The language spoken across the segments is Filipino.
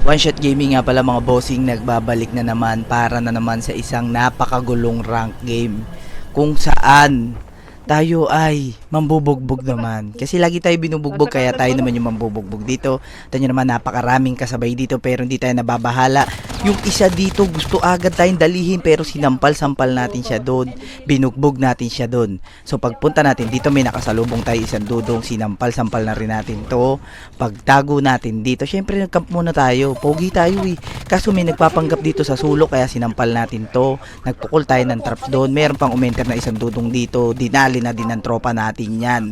One Shot Gaming nga pala mga bossing nagbabalik na naman para na naman sa isang napakagulong rank game kung saan tayo ay mambubugbog naman. Kasi lagi tayo binubugbog kaya tayo naman yung mambubugbog dito. Tanyo naman napakaraming kasabay dito pero hindi tayo nababahala. Yung isa dito gusto agad tayong dalihin pero sinampal-sampal natin siya doon. Binugbog natin siya doon. So pagpunta natin dito may nakasalubong tayo isang dudong sinampal-sampal na rin natin to. Pagtago natin dito, syempre nagkamp muna tayo. Pogi tayo eh. Kaso may nagpapanggap dito sa sulok kaya sinampal natin to. Nagpukol tayo ng traps doon. Meron pang umenter na isang dudong dito. Dinali na din ng tropa natin yan.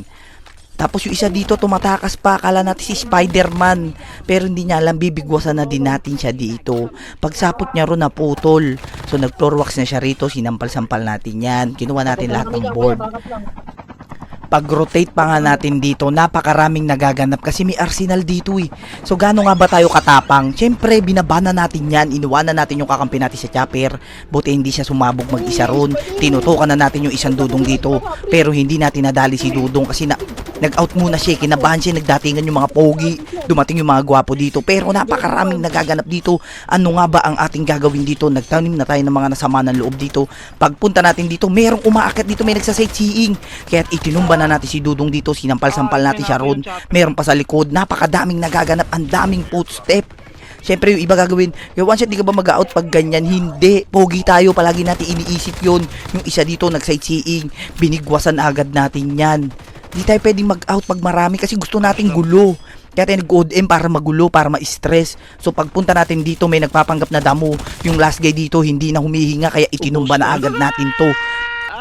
Tapos yung isa dito tumatakas pa, akala natin si Spider-Man. Pero hindi niya alam, bibigwasan na din natin siya dito. Pagsapot niya ron naputol. So nag-floor wax na siya rito, sinampal-sampal natin yan. Kinuha natin lahat ng board. Pag-rotate pa nga natin dito, napakaraming nagaganap kasi may arsenal dito eh. So gaano nga ba tayo katapang? Siyempre, binabana natin yan, inuwanan natin yung kakampi natin sa chopper. Buti hindi siya sumabog mag-isa ron. Tinutukan na natin yung isang dudong dito. Pero hindi natin nadali si dudong kasi na, nag-out muna siya, kinabahan siya, nagdatingan yung mga pogi, dumating yung mga gwapo dito. Pero napakaraming nagaganap dito. Ano nga ba ang ating gagawin dito? Nagtanim na tayo ng mga nasama ng loob dito. Pagpunta natin dito, merong umaakit dito, may nagsasightseeing. Kaya itinumba na natin si Dudong dito, sinampal-sampal natin siya ron. Meron pa sa likod, napakadaming nagaganap, ang daming footstep. Siyempre yung iba gagawin, yung one shot di ka ba mag-out pag ganyan? Hindi. Pogi tayo, palagi natin iniisip yon Yung isa dito nag-sightseeing, binigwasan agad natin yan. Di tayo pwedeng mag-out pag marami kasi gusto nating gulo. Kaya tayo nag-ODM para magulo, para ma-stress. So pagpunta natin dito, may nagpapanggap na damo. Yung last guy dito, hindi na humihinga, kaya itinumba na agad natin to.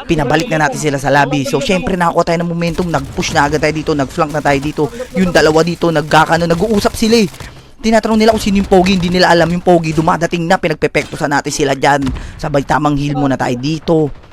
Pinabalik na natin sila sa lobby. So syempre nakakuha tayo ng momentum, nag-push na agad tayo dito, nag-flank na tayo dito. Yung dalawa dito, nagkakano, nag-uusap sila eh. Tinatanong nila kung sino yung pogi, hindi nila alam yung pogi. Dumadating na, pinagpepekto natin sila dyan. Sabay tamang heal muna tayo dito.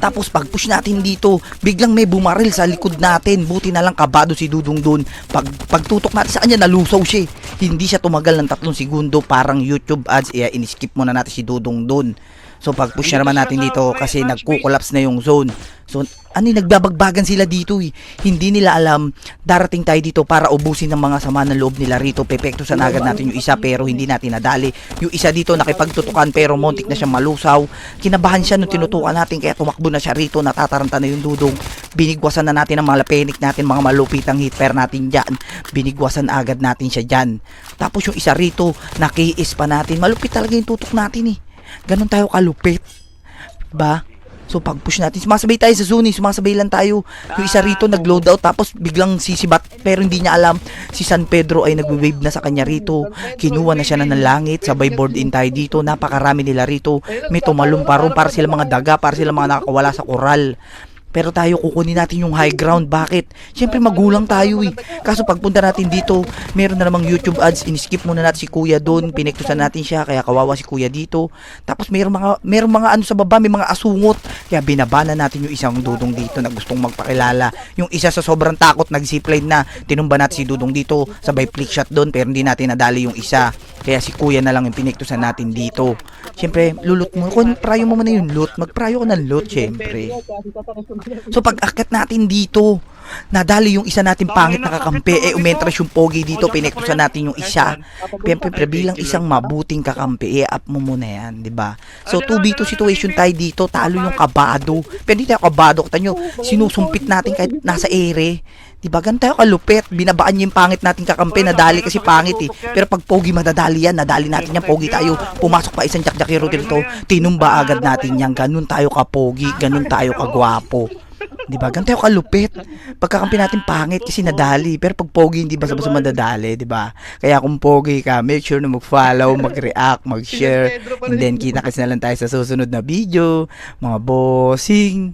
Tapos pag push natin dito, biglang may bumaril sa likod natin. Buti na lang kabado si Dudong doon. Pag pagtutok natin sa kanya, nalusaw siya. Eh. Hindi siya tumagal ng tatlong segundo, parang YouTube ads. Iya, in-skip muna natin si Dudong doon. So pag push na naman natin dito kasi nagko-collapse na yung zone. So ano nagbabagbagan sila dito eh. Hindi nila alam darating tayo dito para ubusin ng mga sama ng loob nila rito. Pepekto sa agad natin yung isa pero hindi natin nadali. Yung isa dito nakipagtutukan pero montik na siya malusaw. Kinabahan siya nung tinutukan natin kaya tumakbo na siya rito. Natataranta na yung dudong. Binigwasan na natin ang mga lapenik natin, mga malupitang hit pair natin dyan. Binigwasan agad natin siya dyan. Tapos yung isa rito, nakiis pa natin. Malupit talaga yung tutok natin eh. Ganon tayo kalupit. Ba? So pag push natin, sumasabay tayo sa eh. sumasabay lang tayo. Yung isa rito nag-loadout tapos biglang sisibat pero hindi niya alam si San Pedro ay nagwe-wave na sa kanya rito. Kinuha na siya na ng langit, sabay board in tayo dito. Napakarami nila rito. May tumalong parong para sila mga daga, para sila mga nakakawala sa koral. Pero tayo kukunin natin yung high ground. Bakit? Siyempre magulang tayo eh. Kaso pagpunta natin dito, meron na namang YouTube ads. In-skip muna natin si Kuya doon. Pinektusan natin siya. Kaya kawawa si Kuya dito. Tapos meron mga, meron mga ano sa baba. May mga asungot. Kaya binabana natin yung isang dudong dito na gustong magpakilala. Yung isa sa sobrang takot, nag-zipline na. Tinumba natin si dudong dito. Sabay flick shot doon. Pero hindi natin nadali yung isa. Kaya si Kuya na lang yung pinektusan natin dito. Siyempre, lulot mo. Kung prayo mo muna yung loot, magprayo ko ng loot, siyempre. So pag akit natin dito, nadali yung isa natin pangit na kakampi, eh umentras yung pogi dito, pinektusan natin yung isa. Siyempre, bilang isang mabuting kakampi, i-up mo muna yan, di ba? So 2v2 situation tayo dito, talo yung kabado. Pero hindi tayo kabado, kita nyo, sinusumpit natin kahit nasa ere. Di ba? Ganun tayo kalupit. Binabaan niya yung pangit natin kakampi, nadali kasi pangit eh. Pero pag pogi madadali yan, nadali natin yan, pogi tayo. Pumasok pa isang jakjakiro dito, tinumba agad natin yan. Ganun tayo kapogi, ganun tayo kagwapo. Di ba? Ganun tayo kalupit. Pagkakampi natin pangit kasi nadali. Pero pag pogi, hindi basta-basta madadali, di ba? Kaya kung pogi ka, make sure na mag-follow, mag-react, mag-share. And then, kita kasi na lang tayo sa susunod na video. Mga bossing.